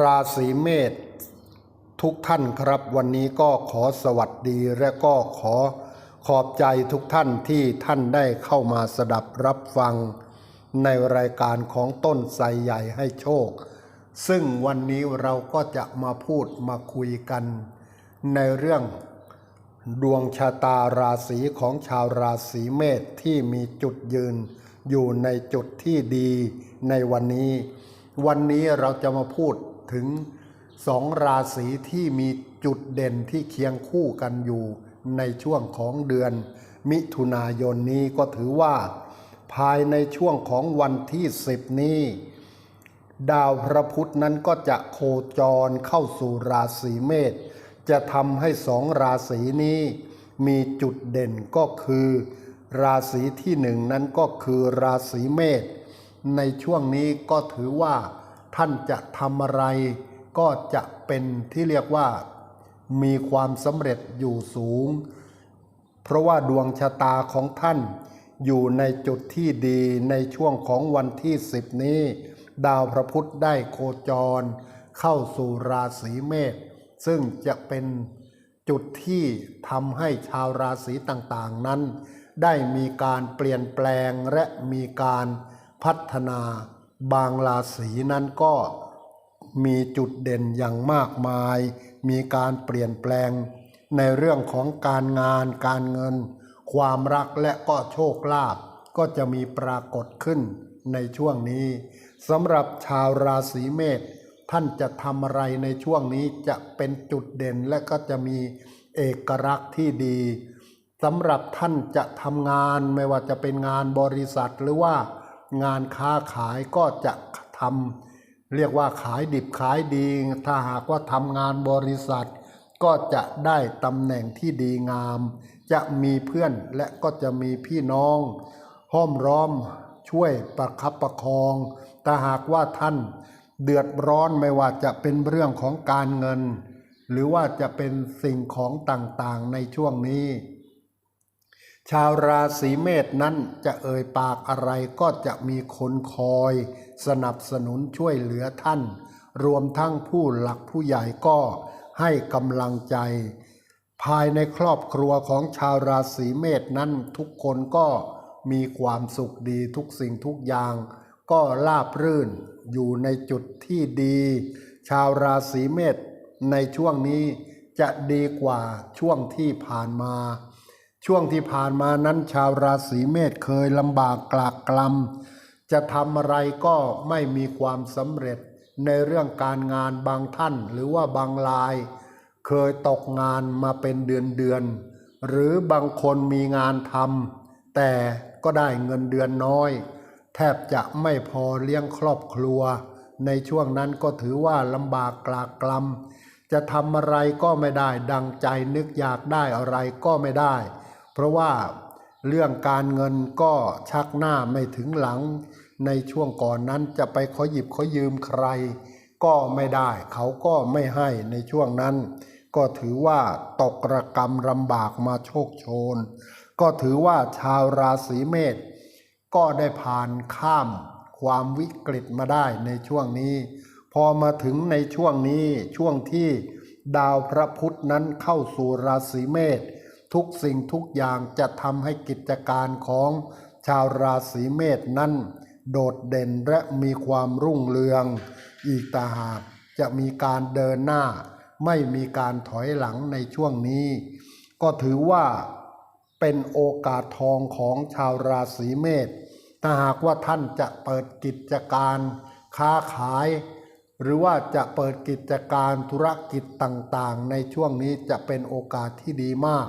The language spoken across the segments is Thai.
ราศีเมษทุกท่านครับ วันนี้ก็ขอสวัสดีและก็ขอขอบใจทุกท่านที่ท่านได้เข้ามาสดับรับฟัง ในรายการของต้นไทรใหญ่ให้โชค ซึ่งวันนี้เราก็จะมาพูดมาคุยกัน ในเรื่องดวงชะตาราศีของชาวราศีเมษที่มีจุดยืนอยู่ในจุดที่ดีในวันนี้ วันนี้เราจะมาพูดถึงสองราศีที่มีจุดเด่นที่เคียงคู่กันอยู่ในช่วงของเดือน มิถุนายนนี้ก็ถือว่า ภายในช่วงของวันที่สิบนี้ ดาวพระพุธนั้นก็จะโคจรเข้าสู่ราศีเมษจะทำให้สองราศีนี้มีจุดเด่นก็คือ ราศีที่หนึ่งนั้นก็คือราศีเมษ ในช่วงนี้ก็ถือว่าท่านจะทำอะไร ก็จะเป็นที่เรียกว่า มีความสำเร็จอยู่สูง เพราะว่าดวงชะตาของท่านอยู่ในจุดที่ดีในช่วงของวันที่สิบนี้ ดาวพระพุธได้โคจร เข้าสู่ราศีเมษซึ่งจะเป็นจุดที่ทำให้ชาวราศีต่างๆนั้น ได้มีการเปลี่ยนแปลงและมีการ พัฒนาบางราศีนั้นก็มีจุดเด่นอย่างมากมาย มีการเปลี่ยนแปลง ในเรื่องของการงานการเงิน ความรักและก็โชคลาภก็จะมีปรากฏขึ้นในช่วงนี้สำหรับชาวราศีเมษท่านจะทำอะไรในช่วงนี้จะเป็นจุดเด่นและก็จะมีเอกลักษณ์ที่ดีสำหรับท่านจะทำงานไม่ว่าจะเป็นงานบริษัทหรือว่า งานค้าขายก็จะทำเรียกว่าขายดิบขายดี ถ้าหากว่าทำงานบริษัท ก็จะได้ตำแหน่งที่ดีงาม จะมีเพื่อนและก็จะมีพี่น้อง ห้อมร้อมช่วยประคับประคอง แต่หากว่าท่านเดือดร้อนไม่ว่าจะเป็นเรื่องของการเงิน หรือว่าจะเป็นสิ่งของต่างๆในช่วงนี้ ชาวราศีเมษนั้นจะเอ่ยปากอะไรก็จะมีคนคอย สนับสนุนช่วยเหลือท่าน รวมทั้งผู้หลักผู้ใหญ่ก็ให้กำลังใจ ภายในครอบครัวของชาวราศีเมษนั้นทุกคนก็มีความสุขดีทุกสิ่งทุกอย่าง ก็ราบรื่นอยู่ในจุดที่ดี ชาวราศีเมษในช่วงนี้จะดีกว่าช่วงที่ผ่านมา ช่วงที่ผ่านมานั้นชาวราศีเมษเคยลำบากกลากกลำจะทำอะไรก็ไม่มีความสำเร็จในเรื่องการงานบางท่านหรือว่าบางราย เคยตกงานมาเป็นเดือนเดือน หรือบางคนมีงานทำแต่ก็ได้เงินเดือนน้อย แทบจะไม่พอเลี้ยงครอบครัว ในช่วงนั้นก็ถือว่าลำบากกลากกลำจะทำอะไรก็ไม่ได้ดังใจนึกอยากได้อะไรก็ไม่ได้ เพราะว่าเรื่องการเงินก็ชักหน้าไม่ถึงหลัง ในช่วงก่อนนั้นจะไปขอหยิบขอยืมใคร ก็ไม่ได้ เขาก็ไม่ให้ในช่วงนั้น ก็ถือว่าตกระกรรมลำบากมาโชคโชน ก็ถือว่าชาวราศีเมษก็ได้ผ่านข้ามความวิกฤตมาได้ในช่วงนี้ พอมาถึงในช่วงนี้ช่วงที่ดาวพระพุธนั้นเข้าสู่ราศีเมษ ทุกสิ่งทุกอย่างจะทำให้กิจการของชาวราศีเมษนั้น โดดเด่นและมีความรุ่งเรือง อีกต่างหากจะมีการเดินหน้า ไม่มีการถอยหลังในช่วงนี้ ก็ถือว่าเป็นโอกาสทองของชาวราศีเมษถ้าหากว่าท่านจะเปิดกิจการค้าขาย หรือว่าจะเปิดกิจการธุรกิจต่างๆ ในช่วงนี้จะเป็นโอกาสที่ดีมาก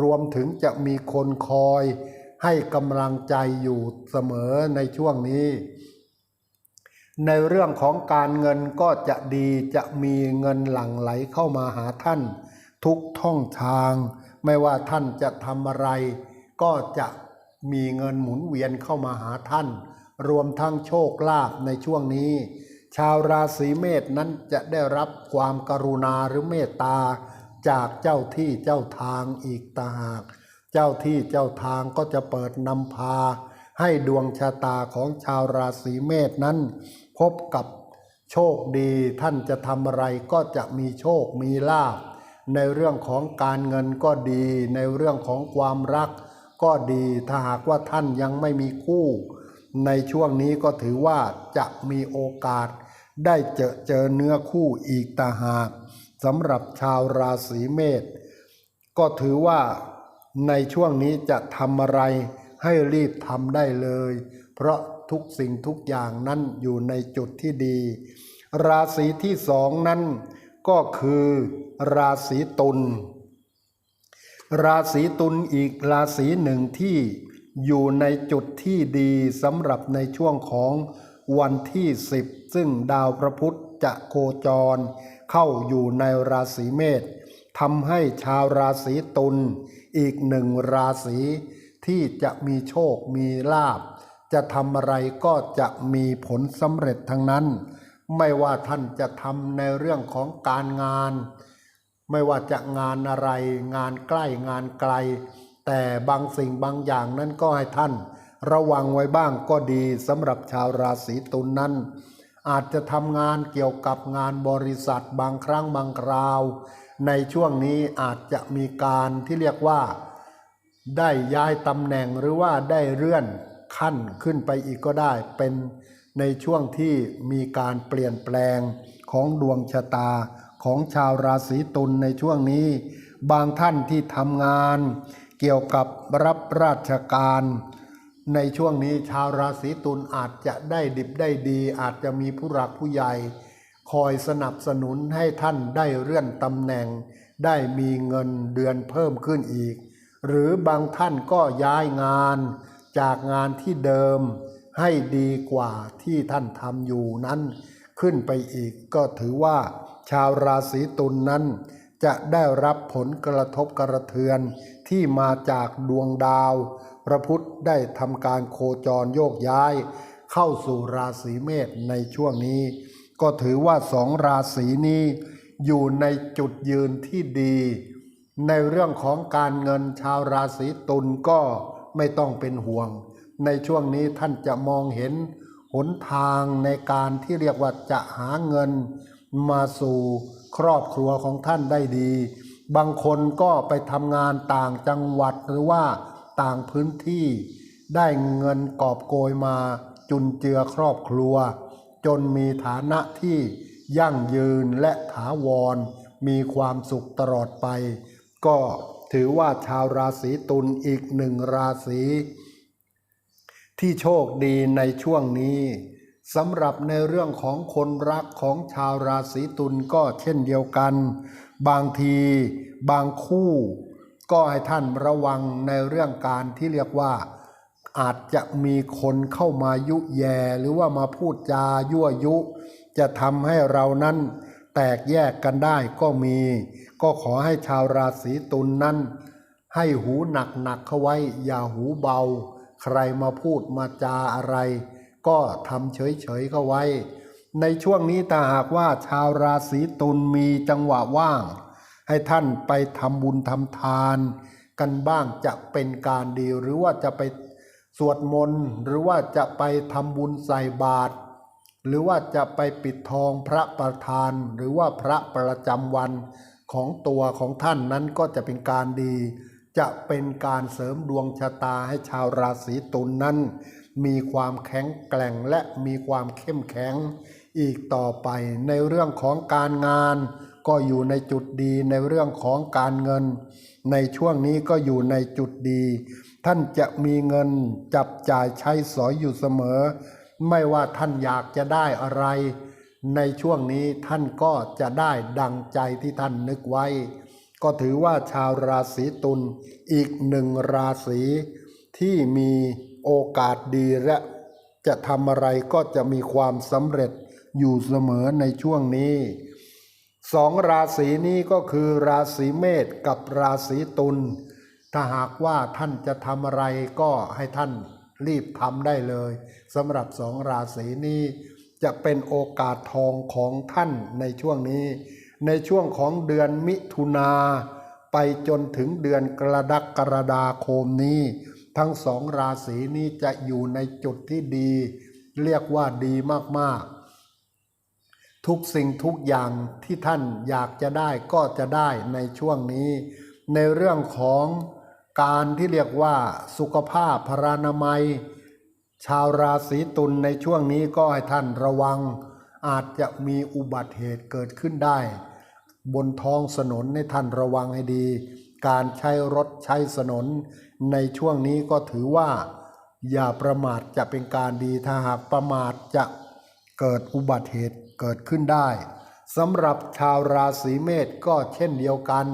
รวมถึงจะมีคนคอยให้กำลังใจอยู่เสมอในช่วงนี้ ในเรื่องของการเงินก็จะดีจะมีเงินหลั่งไหลเข้ามาหาท่าน ทุกท่องทาง ไม่ว่าท่านจะทำอะไร ก็จะมีเงินหมุนเวียนเข้ามาหาท่าน รวมทั้งโชคลาภในช่วงนี้ ชาวราศีเมษนั้นจะได้รับความกรุณาหรือเมตตา จากเจ้าที่เจ้าทางอีกต่างหาก เจ้าที่เจ้าทางก็จะเปิดนำพา ให้ดวงชะตาของชาวราศีเมษนั้น พบกับโโชคดีท่านจะทำอะไรก็จะมีโชคมีลาภในเรื่องของการเงินก็ดี ในเรื่องของความรักก็ดีถ้าหากว่าท่านยังไม่มีคู่ ในช่วงนี้ก็ถือว่าจะมีโอกาสได้เจอเจอเนื้อคู่อีกต่างหาก สำหรับชาวราศีเมษก็ถือว่าในช่วงนี้จะทำอะไรให้รีบทำได้เลย เพราะทุกสิ่งทุกอย่างนั้นอยู่ในจุดที่ดี ราศีที่สองนั้นก็คือราศีตุล ราศีตุลอีกราศีหนึ่งที่อยู่ในจุดที่ดีสำหรับในช่วงของวันที่ 10 ซึ่งดาวพระพุธ จะโคจร เข้าอยู่ในราศีเมษทำให้ชาวราศีตุลอีกหนึ่งราศีที่จะมีโชคมีลาบ จะทำอะไรก็จะมีผลสำเร็จทั้งนั้น ไม่ว่าท่านจะทำในเรื่องของการงาน ไม่ว่าจะงานอะไร งานใกล้งานไกล แต่บางสิ่งบางอย่างนั้นก็ให้ท่าน ระวังไว้บ้างก็ดีสำหรับชาวราศีตุลนนั้น อาจจะทำงานเกี่ยวกับงานบริษัทบางครั้งบางคราว ในช่วงนี้อาจจะมีการที่เรียกว่า ได้ย้ายตำแหน่งหรือว่าได้เลื่อนขั้นขึ้นไปอีกก็ได้ เป็นในช่วงที่มีการเปลี่ยนแปลงของดวงชะตาของชาวราศีตุลในช่วงนี้ บางท่านที่ทำงาน เกี่ยวกับรับราชการ ในช่วงนี้ชาวราศีตุลอาจจะได้ดิบได้ดี อาจจะมีผู้หลักผู้ใหญ่ คอยสนับสนุนให้ท่านได้เลื่อนตำแหน่ง ได้มีเงินเดือนเพิ่มขึ้นอีก หรือบางท่านก็ย้ายงาน จากงานที่เดิม ให้ดีกว่าที่ท่านทำอยู่นั้น ขึ้นไปอีกก็ถือว่า ชาวราศีตุลนนั้น จะได้รับผลกระทบกระเทือนที่มาจากดวงดาว พระพุธได้ทำการโคจรโยกย้าย เข้าสู่ราศีเมษในช่วงนี้ ก็ถือว่าสองราศีนี้อยู่ในจุดยืนที่ดี ในเรื่องของการเงินชาวราศีตุลก็ไม่ต้องเป็นห่วง ในช่วงนี้ท่านจะมองเห็นหนทางในการที่เรียกว่าจะหาเงินมาสู่ครอบครัวของท่านได้ดี บางคนก็ไปทำงานต่างจังหวัดหรือว่า ต่างพื้นที่ ได้เงินกอบโกยมาจุนเจือครอบครัว จนมีฐานะที่ยั่งยืนและถาวร มีความสุขตลอดไป ก็ถือว่าชาวราศีตุลอีกหนึ่งราศีที่โชคดีในช่วงนี้สำหรับในเรื่องของคนรักของชาวราศีตุลก็เช่นเดียวกัน บางที บางคู่ ก็ให้ท่านระวังในเรื่องการที่เรียกว่าอาจจะมีคนเข้ามายุแยหรือว่ามาพูดจายั่วยุ จะทำให้เรานั้นแตกแยกกันได้ก็มี ก็ขอให้ชาวราศีตุลนนั้น ให้หูหนักหนักเข้าไว้ อย่าหูเบา ใครมาพูดมาจาอะไร ก็ทำเฉยๆเข้าไว้ ในช่วงนี้ถ้าหากว่าชาวราศีตุลมีจังหวะว่าง ให้ท่านไปทำบุญทำทานกันบ้างจะเป็นการดีหรือว่าจะไปสวดมนต์หรือว่าจะไปทำบุญใส่บาตรหรือว่าจะไปปิดทองพระประธาน หรือว่าพระประจำวันของตัวของท่านนั้นก็จะเป็นการดี จะเป็นการเสริมดวงชะตาให้ชาวราศีตุลนนั้น มีความแข็งแกร่งและมีความเข้มแข็ง อีกต่อไปในเรื่องของการงาน ก็อยู่ในจุดดีในเรื่องของการเงิน ในช่วงนี้ก็อยู่ในจุดดี ท่านจะมีเงินจับจ่ายใช้สอยอยู่เสมอ ไม่ว่าท่านอยากจะได้อะไร ในช่วงนี้ท่านก็จะได้ดังใจที่ท่านนึกไว้ ก็ถือว่าชาวราศีตุลอีกหนึ่งราศีที่มีโอกาสดีและจะทำอะไรก็จะมีความสำเร็จอยู่เสมอในช่วงนี้ สองราศีนี้ก็คือราศีเมษกับราศีตุล ถ้าหากว่าท่านจะทำอะไรก็ให้ท่านรีบทำได้เลยสำหรับสองราศีนี้จะเป็นโอกาสทองของท่านในช่วงนี้ ในช่วงของเดือนมิถุนาไปจนถึงเดือนกรดักกรดาคมนี้ ทั้งสองราศีนี้จะอยู่ในจุดที่ดี เรียกว่าดีมากๆ ทุกสิ่งทุกอย่างที่ท่านอยากจะได้ก็จะได้ในช่วงนี้ ในเรื่องของการที่เรียกว่าสุขภาพพรานามัย ชาวราศีตุลในช่วงนี้ก็ให้ท่านระวัง อาจจะมีอุบัติเหตุเกิดขึ้นได้ บนท้องถนนให้ท่านระวังให้ดี การใช้รถใช้ถนน ในช่วงนี้ก็ถือว่า อย่าประมาทจะเป็นการดีถ้าหากประมาทจะเกิดอุบัติเหตุ เกิดขึ้นได้สำหรับชาวราศีเมษก็เช่นเดียวกัน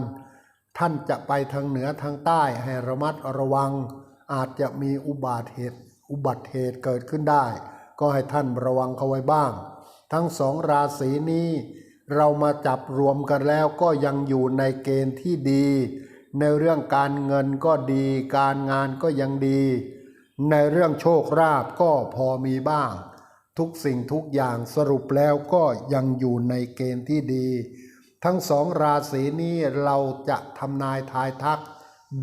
ท่านจะไปทางเหนือทางใต้ให้ระมัดระวัง อาจจะมีอุบัติเหตุอุบัติเหตุเกิดขึ้นได้ ก็ให้ท่านระวังเขาไว้บ้าง ทั้งสองราศีนี้ เรามาจับรวมกันแล้วก็ยังอยู่ในเกณฑ์ที่ดี ในเรื่องการเงินก็ดี การงานก็ยังดี ในเรื่องโชคลาภก็พอมีบ้าง ทุกสิ่งทุกอย่างสรุปแล้วก็ยังอยู่ในเกณฑ์ที่ดี ทั้งสองราศีนี้เราจะทำนายทายทัก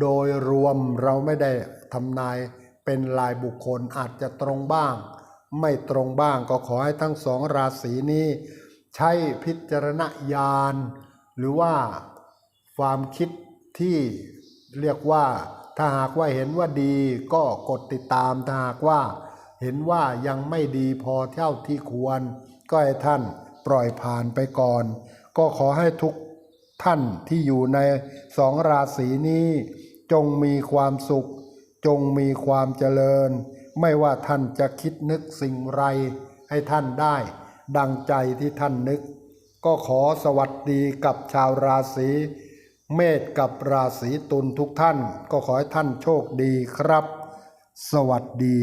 โดยรวมเราไม่ได้ทำนายเป็นรายบุคคลอาจจะตรงบ้าง ไม่ตรงบ้างก็ขอให้ทั้งสองราศีนี้ ใช้พิจารณญาณหรือว่าความคิดที่เรียกว่าถ้าหากว่าเห็นว่าดีก็กดติดตามถ้าหากว่า เห็นว่ายังไม่ดีพอเท่าที่ควร ก็ให้ท่านปล่อยผ่านไปก่อน ก็ขอให้ทุกท่านที่อยู่ในสองราศีนี้ จงมีความสุข จงมีความเจริญ ไม่ว่าท่านจะคิดนึกสิ่งไร ให้ท่านได้ ดังใจที่ท่านนึก ก็ขอสวัสดีกับชาวราศีเมษกับราศีตุลทุกท่าน ก็ขอให้ท่านโชคดีครับ สวัสดี